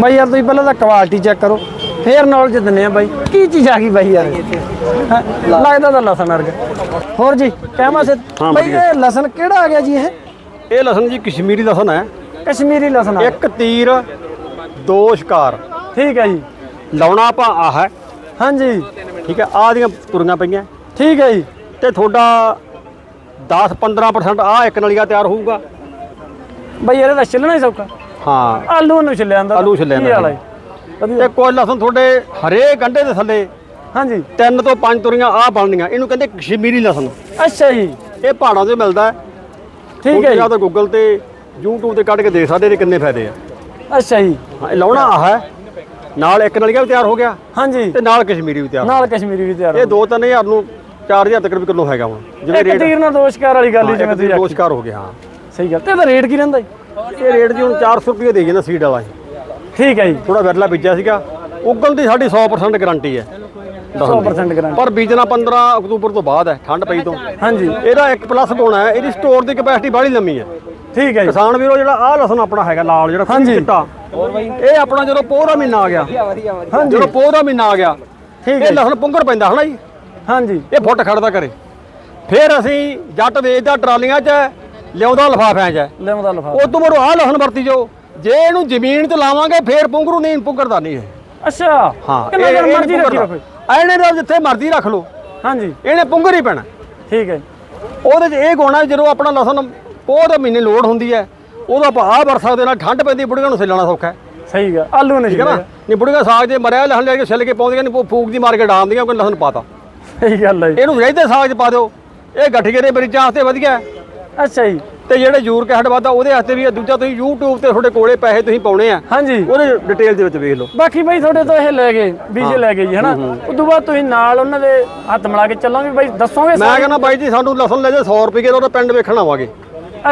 ਬਾਈ ਯਾਰ ਤੁਸੀਂ ਪਹਿਲਾਂ ਤਾਂ ਕੁਆਲਿਟੀ ਚੈੱਕ ਕਰੋ ਫੇਰ ਨੌਲੇਜ ਦਿੰਨੇ ਆ ਬਾਈ। ਕੀ ਚੀਜ਼ ਆ ਗਈ ਬਾਈ ਯਾਰ? ਹੈਂ? ਲੱਗਦਾ ਤਾਂ ਲਸਣ ਵਰਗਾ। ਹੋਰ ਜੀ ਕਹਿਮਾ ਸੇ ਹਾਂ, ਬਾਈ ਵਧੀਆ। ਇਹ ਲਸਣ ਕਿਹੜਾ ਆ ਗਿਆ ਜੀ ਇਹ? ਇਹ ਲਸਣ ਜੀ ਕਸ਼ਮੀਰੀ ਲਸਣ ਹੈ। ਕਸ਼ਮੀਰੀ ਲਸਣ ਆ। ਇੱਕ ਤੀਰ ਦੋ ਸ਼ਿਕਾਰ। ਠੀਕ ਹੈ ਜੀ। ਲਾਉਣਾ ਆਪਾਂ ਆਹ ਹੈ। ਹਾਂਜੀ। ਠੀਕ ਹੈ ਆਹ ਦੀਆਂ ਤੁਰੀਆਂ ਪਈਆਂ। ਠੀਕ ਹੈ ਜੀ। ਤੇ ਤੁਹਾਡਾ 10 15% ਆਹ ਇੱਕ ਨਲੀਆ ਤਿਆਰ ਹੋਊਗਾ। ਬਾਈ ਇਹਦਾ ਤਾਂ ਛਿੱਲਣਾ ਹੀ ਸੌਖਾ। ਹਾਂ। ਆਲੂ ਨੂੰ ਛਿੱਲਿਆ ਜਾਂਦਾ ਆਲੂ ਛਿੱਲਿਆ ਕੀ ਵਾਲਾ ਜੀ? ਵਧੀਆ। ਤੇ ਕੋਈ ਲਸਣ ਤੁਹਾਡੇ ਹਰੇ ਗੰਢੇ ਦੇ ਥੱਲੇ ਹਾਂਜੀ। ਤਿੰਨ ਤੋਂ ਪੰਜ ਤੁਰੀਆਂ ਆਹ ਬਣਨੀਆਂ। ਇਹਨੂੰ ਕਹਿੰਦੇ ਕਸ਼ਮੀਰੀ ਲਸਣ। ਅੱਛਾ ਜੀ। ਇਹ ਪਹਾੜਾਂ 'ਤੇ ਮਿਲਦਾ ਹੈ। ਠੀਕ ਹੈ ਜੀ। ਜਾਂ ਤਾਂ ਗੂਗਲ ਤੇ YouTube ਤੇ ਕੱਢ ਕੇ ਦੇਖ ਸਕਦੇ ਇਹਦੇ ਕਿੰਨੇ ਫਾਇਦੇ ਆ। ਅੱਛਾ ਜੀ। ਹਾਂ, ਇਹ ਲਾਉਣਾ ਆਹ ਹੈ। ਨਾਲ ਇੱਕ ਨਲੀਆ ਵੀ ਤਿਆਰ ਹੋ ਗਿਆ। ਹਾਂਜੀ। ਤੇ ਨਾਲ ਕਸ਼ਮੀਰੀ ਵੀ ਤਿਆਰ ਨਾਲ ਕਸ਼ਮੀਰੀ ਵੀ ਤਿਆਰ ਇਹ 2-3000 ਨੂੰ 4000 ਤੱਕ ਵੀ ਕਿਲੋ ਹੈਗਾ ਹੁਣ ਜਿਵੇਂ ਇੱਕ ਰੇਟ ਤੀਰ ਨਾਲ ਦੋ ਸ਼ਿਕਾਰ ਵਾਲੀ ਗੱਲ ਹੀ ਜਿਵੇਂ ਤੁਸੀਂ ਆਖੀ। ਦੋਸ਼ਕਾਰ ਹੋ ਗਿਆ ਹਾਂ। ਸਹੀ ਗੱਲ। ਤੇ ਇਹਦਾ ਰੇਟ ਕੀ ਰਹਿੰਦਾ ਜੀ? ਇਹ ਰੇਟ ਜੀ ਹੁਣ 400 ਰੁਪਏ ਦੇ ਜਾਂਦਾ ਸੀਡ ਵਾਲਾ ਠੀਕ ਹੈ ਜੀ। ਥੋੜਾ ਵਿਰਲਾ ਬੀਜਿਆ ਸੀਗਾ। ਉਗਲ ਦੀ ਸਾਡੀ 100% ਗਾਰੰਟੀ ਹੈ। 100% ਗਰੰਟੀ ਪਰ ਬੀਜਣਾ 15 ਅਕਤੂਬਰ ਤੋਂ ਬਾਅਦ ਹੈ ਠੰਡ ਪਈ ਤੋਂ। ਹਾਂਜੀ। ਇਹਦਾ ਇੱਕ ਪਲੱਸ ਗੁਣ ਹੈ ਇਹਦੀ ਸਟੋਰ ਦੀ ਕਪੈਸਿਟੀ ਬੜੀ ਲੰਮੀ ਹੈ। ਠੀਕ ਹੈ ਜੀ। ਕਿਸਾਨ ਵੀਰੋ ਜਿਹੜਾ ਆਹ ਲਸਣ ਆਪਣਾ ਹੈਗਾ ਲਾਲ ਜਿਹੜਾ। ਚਿੱਟਾ ਇਹ ਆਪਣਾ ਜਦੋਂ ਪੋਹ ਦਾ ਮਹੀਨਾ ਆ ਗਿਆ ਹਾਂਜੀ। ਜਦੋਂ ਪੋਹ ਦਾ ਮਹੀਨਾ ਆ ਗਿਆ ਠੀਕ ਹੈ ਇਹ ਲਸਣ ਪੁੰਗਰ ਪੈਂਦਾ ਹਨਾ ਜੀ? ਹਾਂਜੀ। ਇਹ ਫੁੱਟ ਖੜਦਾ ਕਰੇ ਫਿਰ ਅਸੀਂ ਜੱਟ ਵੇਚਦਾ ਟਰਾਲੀਆਂ 'ਚ ਲਿਆਉਂਦਾ ਲਫਾਫਿਆਂ 'ਚ। ਲਿਆਉਂਦਾ ਲਫਾ ਉਸ ਤੋਂ ਬਾਅਦ ਆਹ ਲਸਣ ਵਰਤੀ ਜੋ ਜੇ ਇਹਨੂੰ ਜ਼ਮੀਨ 'ਤੇ ਲਾਵਾਂਗੇ ਫੇਰ ਪੁੰਗਰੂ ਨਹੀਂ ਪੁੰਗਰਦਾ ਨਹੀਂ ਇਹ। ਅੱਛਾ। ਹਾਂ ਕਿੰਨਾ ਚਿਰ ਮਰਜ਼ੀ ਨਹੀਂ ਰੱਖੀ। ਰੱਖੋ ਐਨੇ ਦਾ ਜਿੱਥੇ ਮਰਜ਼ੀ ਰੱਖ ਲਓ। ਹਾਂਜੀ। ਇਹਨੇ ਪੁੰਗਰ ਹੀ ਪੈਣਾ। ਠੀਕ ਹੈ ਉਹਦੇ 'ਚ ਇਹ ਗੋਣਾ ਜਦੋਂ ਆਪਣਾ ਲਸਣ ਪੋਹ ਦੇ ਮਹੀਨੇ ਲੋੜ ਹੁੰਦੀ ਹੈ ਉਦੋਂ ਆਪਾਂ ਆਹ ਵਰ ਸਕਦੇ ਨਾਲ ਠੰਡ ਪੈਂਦੀ ਬੁੜੀਆਂ ਨੂੰ ਸਿੱਲਣਾ ਸੌਖਾ ਹੈ। ਸਹੀ ਗੱਲ ਆਲੂ ਨੇ ਠੀਕ ਹੈ ਨਾ? ਨਹੀਂ ਬੁੜੀਆਂ ਸਾਗ ਦੇ ਮਰਿਆ ਲਸਣ ਲੈ ਕੇ ਛਿੱਲ ਕੇ ਪਾਉਂਦੀਆਂ ਨਹੀਂ ਫੂਕ ਦੀ ਮਾਰ ਕੇ ਡਾਂਦੀਆਂ ਕੋਈ ਲਸਣ ਪਾਤਾ ਸਹੀ ਗੱਲ ਹੈ ਜੀ। ਇਹਨੂੰ ਰਹਿੰਦੇ ਸਾਗ 'ਚ ਪਾ ਦਿਓ। ਇਹ ਗੱਠੀਏ ਦੇ ਮਰੀਜ਼ਾਂ ਵਾਸਤੇ ਵਧੀਆ ਹੈ। ਅੱਛਾ ਜੀ। ਤੇ ਜਿਹੜੇ ਯੂਰਿਕ ਐਸਿਡ ਵੱਧਦਾ ਉਹਦੇ ਵਾਸਤੇ ਵੀ। ਦੂਜਾ ਤੁਸੀਂ YouTube ਤੇ ਤੁਹਾਡੇ ਕੋਲੇ ਪੈਸੇ ਤੁਸੀਂ ਪਾਉਣੇ ਆ। ਹਾਂਜੀ। ਉਹਦੇ ਡਿਟੇਲ ਦੇ ਵਿੱਚ ਵੇਖ ਲਓ। ਬਾਕੀ ਬਈ ਤੁਹਾਡੇ ਤੋਂ ਇਹ ਲੈ ਗਏ ਬੀਜ ਲੈ ਗਏ ਜੀ ਹਨਾ? ਉਦੋਂ ਬਾਅਦ ਤੁਸੀਂ ਨਾਲ ਉਹਨਾਂ ਦੇ ਹੱਥ ਮਿਲਾ ਕੇ ਚੱਲੋਗੇ ਬਈ ਦੱਸੋਗੇ ਮੈਂ? ਕਹਿੰਦਾ ਬਾਈ ਜੀ ਸਾਨੂੰ ਲਸਣ ਲੈ ਜੇ 100 ਰੁਪਏ ਦਾ ਉਹਦਾ ਪਿੰਡ ਵੇਖਣ ਆਵਾਂਗੇ।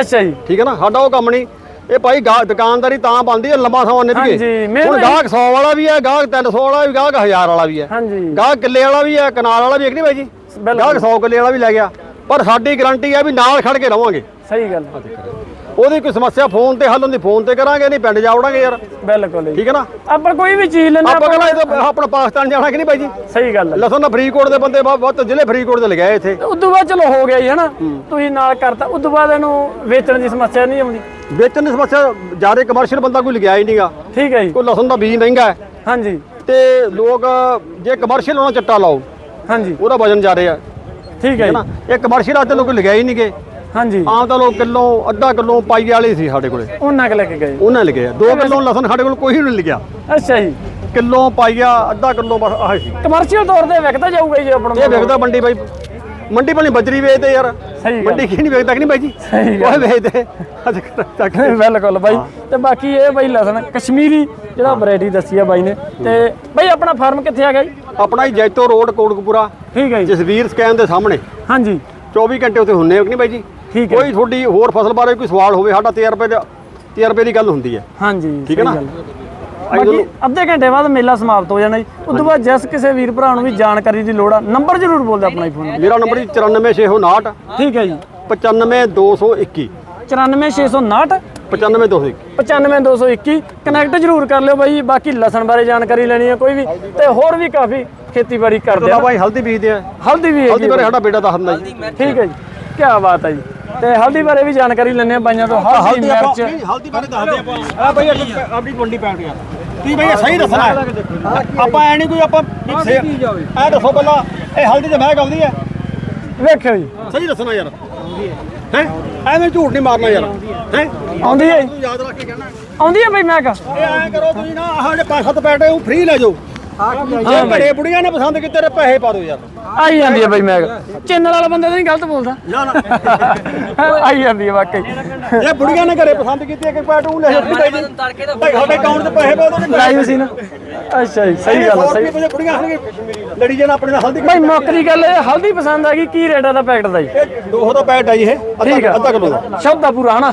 ਅੱਛਾ ਜੀ। ਠੀਕ ਹੈ ਨਾ? ਸਾਡਾ ਉਹ ਕੰਮ ਨਹੀਂ। ਇਹ ਭਾਈ ਗਾਹ ਦੁਕਾਨਦਾਰੀ ਤਾਂ ਬਣਦੀ ਹੈ ਲੰਮਾ ਸਮਾਂ ਨਿਭ ਹਾਂਜੀ, ਕੇ ਮਿਹਨਤ ਹੁਣ ਗਾਹਕ 100 ਵਾਲਾ ਵੀ ਹੈ ਗਾਹਕ 300 ਵਾਲਾ ਵੀ ਗਾਹਕ 1000 ਵਾਲਾ ਵੀ ਹੈ। ਹਾਂਜੀ। ਗਾਹਕ ਕਿੱਲੇ ਵਾਲਾ ਵੀ ਹੈ ਕਨਾਲ ਵਾਲਾ ਵੀ ਹੈ ਕਿ ਨਹੀਂ ਬਾਈ ਜੀ। ਗਾਹਕ 100 ਕਿੱਲੇ ਵਾਲਾ ਵੀ ਲੈ ਗਿਆ। ਪਰ ਸਾਡੀ ਗਾਰੰਟੀ ਹੈ ਵੀ ਨਾਲ ਖੜ ਕੇ ਰਵਾਂਗੇ। ਸਹੀ ਗੱਲ ਉਹਦੀ ਕੋਈ ਸਮੱਸਿਆ ਫੋਨ ਤੇ ਹੱਲ ਹੁੰਦੀ ਫੋਨ ਤੇ ਕਰਾਂਗੇ ਨਹੀਂ ਪਿੰਡ ਜਾਵੜਾਂਗੇ ਯਾਰ। ਬਿਲਕੁਲ ਜੀ। ਠੀਕ ਹੈ ਨਾ? ਆਪਾਂ ਕੋਈ ਵੀ ਚੀਜ਼ ਲੈਣਾ ਆਪਾਂ ਕਹਿੰਦਾ ਇਹ ਤਾਂ ਆਪਣਾ ਪਾਕਿਸਤਾਨ ਜਾਣਾ ਕਿ ਨਹੀਂ ਬਾਈ ਜੀ? ਸਹੀ ਗੱਲ ਹੈ। ਲਸਣ ਦਾ ਫਰੀਦਕੋਟ ਦੇ ਬੰਦੇ ਬਹੁਤ ਜ਼ਿਲ੍ਹੇ ਫਰੀਦਕੋਟ ਦੇ ਲਗਾਏ ਇੱਥੇ। ਉਦੋਂ ਬਾਅਦ ਚਲੋ ਹੋ ਗਿਆ ਜੀ ਹਨਾ ਤੁਸੀਂ ਨਾਲ ਕਰਤਾ ਉਦੋਂ ਬਾਅਦ ਇਹਨੂੰ ਵੇਚਣ ਦੀ ਸਮੱਸਿਆ ਨਹੀਂ ਆਉਂਦੀ। ਵੇਚਣ ਦੀ ਸਮੱਸਿਆ ਜ਼ਿਆਦਾ ਕਮਰਸ਼ੀਅਲ ਬੰਦਾ ਕੋਈ ਲਗਾਇਆ ਹੀ ਨਹੀਂਗਾ ਠੀਕ ਹੈ ਜੀ। ਕੋਈ ਲਸਣ ਦਾ ਬੀਜ ਮਹਿੰਗਾ ਹੈ। ਹਾਂਜੀ। ਤੇ ਲੋਕ ਜੇ ਕਮਰਸ਼ੀਅਲ ਉਹਨਾਂ ਚੱਟਾ ਲਾਓ ਹਾਂਜੀ। ਉਹਦਾ ਵਜਨ ਜ਼ਿਆਦਾ ਹੈ। ਠੀਕ ਹੈ ਜੀ। ਇਹ ਕਮਰਸ਼ੀਅਲ ਆਤੇ ਲੋਕ ਲਗਾਏ ਹੀ ਨਹੀਂਗੇ। ਹਾਂਜੀ। ਆਮ ਤਾਂ ਲੋਕ ਕਿਲੋ ਅੱਧਾ ਕਿਲੋ ਪਾਈ ਵਾਲੇ ਸੀ ਸਾਡੇ ਕੋਲੇ। ਉਹਨਾਂ ਕੁ ਲੈ ਕੇ ਗਏ। ਉਹਨਾਂ ਲਗੇ 2 ਕਿਲੋ ਲਸਣ ਸਾਡੇ ਕੋਲ ਕੋਈ ਨਹੀਂ ਲਿਆ ਅੱਛਾ ਜੀ। ਕਿਲੋ ਪਾਈਆ ਅੱਧਾ ਕਿਲੋ ਬਸ ਆਹ ਸੀ। ਕਮਰਸ਼ੀਅਲ ਤੌਰ ਤੇ ਵਿਕਦਾ ਜਾਊਗਾ ਜੀ ਆਪਣਾ। ਇਹ ਵਿਕਦਾ ਮੰਡੀ ਬਾਈ। ਮੰਡੀ ਭਲੀ ਬਜਰੀ ਵੇਚਦੇ ਯਾਰ। ਸਹੀ ਮੰਡੀ ਕੀ ਨਹੀਂ ਵੇਚਦਾ ਕਿ ਨਹੀਂ ਬਾਈ ਜੀ? ਸਹੀ ਉਹ ਵੇਚਦੇ। ਅੱਜ ਤੱਕ ਬਿਲਕੁਲ ਬਾਈ। ਤੇ ਬਾਕੀ ਇਹ ਬਾਈ ਲਸਣ ਕਸ਼ਮੀਰੀ ਜਿਹੜਾ ਵੈਰਾਈਟੀ ਦੱਸੀ ਆ ਬਾਈ ਨੇ। ਤੇ ਬਾਈ ਆਪਣਾ ਫਾਰਮ ਕਿੱਥੇ ਆ ਗਿਆ ਜੀ ਆਪਣਾ ਹੀ ਜੈਤੋ ਰੋਡ ਕੋਟਕਪੂਰਾ। ਠੀਕ ਹੈ ਜੀ। ਜਸਵੀਰ ਸਕੈਨ ਦੇ ਸਾਹਮਣੇ। ਹਾਂਜੀ। 24 ਘੰਟੇ ਉੱਥੇ ਹੁੰਨੇ ਹੋ ਕਿ ਨਹੀਂ ਬਾਈ ਜੀ? ਠੀਕ ਹੈ ਕੋਈ ਤੁਹਾਡੀ ਹੋਰ ਫਸਲ ਬਾਰੇ ਕੋਈ ਸਵਾਲ ਹੋਵੇ ਸਾਡਾ 13 ਰੁਪਏ ਦਾ 13 ਰੁਪਏ ਦੀ ਗੱਲ ਹੁੰਦੀ ਹੈ। ਹਾਂਜੀ ਠੀਕ ਹੈ ਨਾ? ਬਾਕੀ ਅੱਧੇ ਘੰਟੇ ਬਾਅਦ ਮੇਲਾ ਸਮਾਪਤ ਹੋ ਜਾਣਾ ਜੀ। ਉਦੋਂ ਬਾਅਦ ਜਿਸ ਕਿਸੇ ਵੀਰ ਭਰਾ ਨੂੰ ਵੀ ਜਾਣਕਾਰੀ ਦੀ ਲੋੜ ਆ। ਨੰਬਰ ਜ਼ਰੂਰ ਬੋਲ ਦਿਓ ਆਪਣਾ ਫੋਨ ਮੇਰਾ ਨੰਬਰ ਜੀ 94659 ਠੀਕ ਹੈ ਜੀ। 95221 94659 95221 95221 ਕਨੈਕਟ ਜ਼ਰੂਰ ਕਰ ਲਿਓ ਬਾਈ। ਬਾਕੀ ਲਸਣ ਬਾਰੇ ਜਾਣਕਾਰੀ ਲੈਣੀ ਹੈ ਕੋਈ ਵੀ। ਤੇ ਹੋਰ ਵੀ ਕਾਫੀ ਖੇਤੀਬਾੜੀ ਕਰਦੇ ਤਾਂ ਆ ਭਾਈ ਹਲਦੀ ਬੀਜਦੇ ਆ। ਹਲਦੀ ਵੀ ਹਲਦੀ ਬਾਰੇ ਸਾਡਾ ਬੇਟਾ ਦੱਸਦਾ ਜੀ। ਠੀਕ ਹੈ ਜੀ। ਕੀ ਬਾਤ ਹੈ ਜੀ। ਤੇ ਹਲਦੀ ਬਾਰੇ ਵੀ ਜਾਣਕਾਰੀ ਲੈਣੇ ਆ ਬਾਈਆਂ ਤੋਂ। ਹਲਦੀ ਮਿਰਚ। ਹਲਦੀ ਬਾਰੇ ਦੱਸਦੇ ਆਪਾਂ। ਆ ਭਾਈ ਆਪਣੀ ਮੰਡੀ ਪੈਣ ਗਿਆ। ਤੁਸੀਂ ਭਾਈ ਸਹੀ ਦੱਸਣਾ ਹੈ। ਆਪਾਂ ਐ ਨਹੀਂ ਕੋਈ ਆਪਾਂ ਐ ਦੱਸੋ ਪਹਿਲਾਂ ਇਹ ਹਲਦੀ ਤੇ ਮਹਿਕ ਆਉਂਦੀ ਹੈ। ਵੇਖਿਓ ਜੀ। ਸਹੀ ਦੱਸਣਾ ਯਾਰ। ਹੈ? ਐਵੇਂ ਝੂਠ ਨਹੀਂ ਮਾਰਨਾ ਯਾਰ। ਹੈ? ਆਉਂਦੀ ਹੈ ਯਾਦ ਰੱਖ ਕੇ ਕਹਿਣਾ। ਆਉਂਦੀ ਹੈ ਬਾਈ ਮੈਂ ਕਹਾ ਇਹ ਐਂ ਕਰੋ ਤੁਸੀਂ ਨਾ ਆਹ ਜਿਹੜੇ ਪੰਜ ਸੱਤ ਪੈਟੇ ਉਹ ਫ੍ਰੀ ਲੈ ਜਾਓ। ਜੇ ਘਰੇ ਬੁੜੀਆਂ ਨੇ ਪਸੰਦ ਕੀਤੇ ਤੇ ਪੈਸੇ ਪਾ ਦਿਓ ਯਾਰ। ਆਈ ਜਾਂਦੀ ਹੈ ਬਾਈ ਮੈਂ। ਚੈਨਲ ਵਾਲਾ ਬੰਦਾ ਤਾਂ ਨਹੀਂ ਗਲਤ ਬੋਲਦਾ। ਨਾ ਨਾ। ਆਈ ਜਾਂਦੀ ਹੈ ਵਾਕਈ। ਜੇ ਬੁੜੀਆਂ ਨੇ ਘਰੇ ਪਸੰਦ ਕੀਤੀ ਇੱਕ ਪੈਟ ਉਹ ਲੈ ਜਾਓ ਭਾਈ ਜੀ। ਭਾਈ ਸਾਡੇ ਅਕਾਊਂਟ 'ਚ ਪੈਸੇ ਪਾ ਦਿਓ ਲਾਈਵ ਸੀ ਨਾ। ਅੱਛਾ ਜੀ ਸਹੀ ਗੱਲ ਹੈ, ਸਹੀ। ਸਹੀ ਬੁੜੀਆਂ ਹਣਗੇ ਲੜੀ ਜਾਣ ਆਪਣੇ ਨਾਲ ਹਲਦੀ ਬਾਈ ਮੁੱਕਦੀ ਗੱਲ ਇਹ ਹਲਦੀ ਪਸੰਦ ਆ ਗਈ ਕੀ ਰੇਟ ਆ ਦਾ ਪੈਕਟ ਦਾ ਜੀ? ਇਹ 200 ਦਾ ਪੈਟ ਹੈ ਜੀ ਇਹ ਅੱਧਾ ਆ। ਕਿਲੋ ਦਾ। ਸ਼ਬਦ ਦਾ ਪੂਰਾ ਹਨਾ?